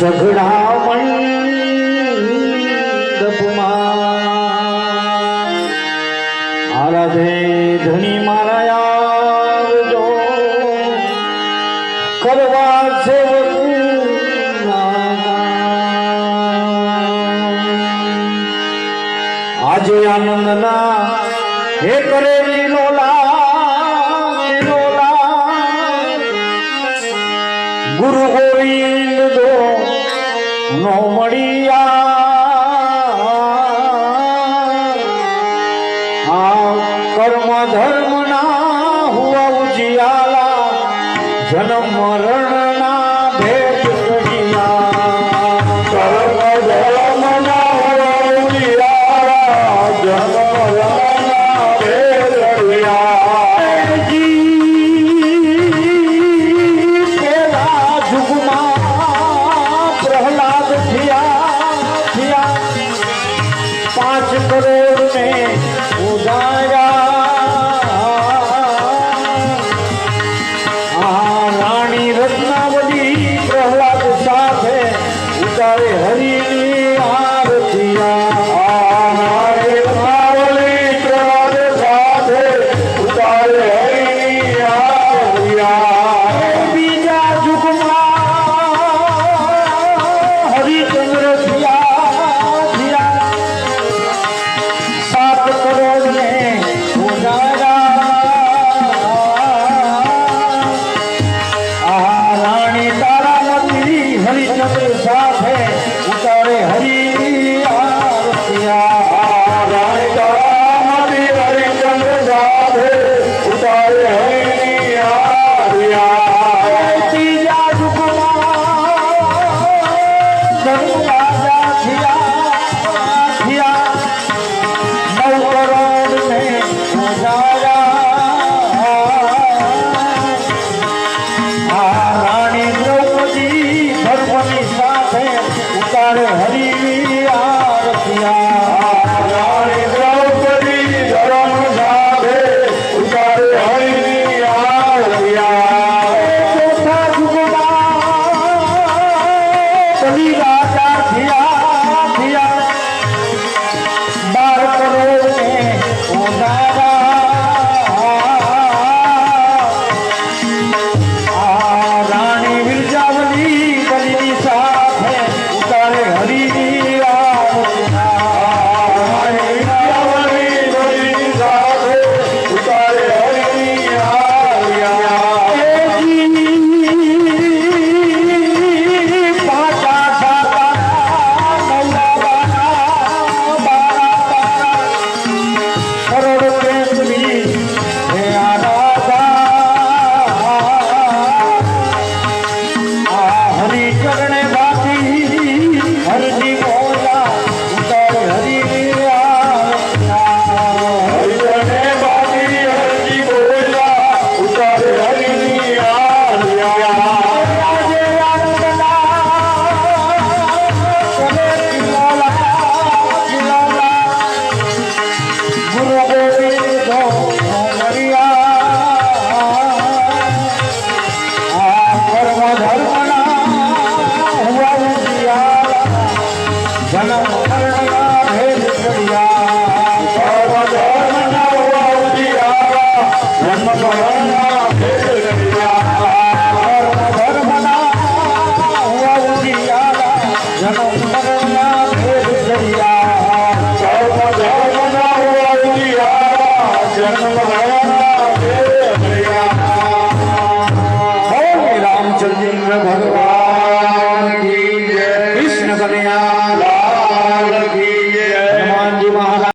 સઘળા મંડપમાં આરાધે ધણીમાં આજે આનંદના, હે કરે ગુરુ ગોવિંદ દો નો મળ્યા. કર્મ ધર્મ ના હુઆ ઉજિયાલા, જન્મ મરણ ભેદ Gracias.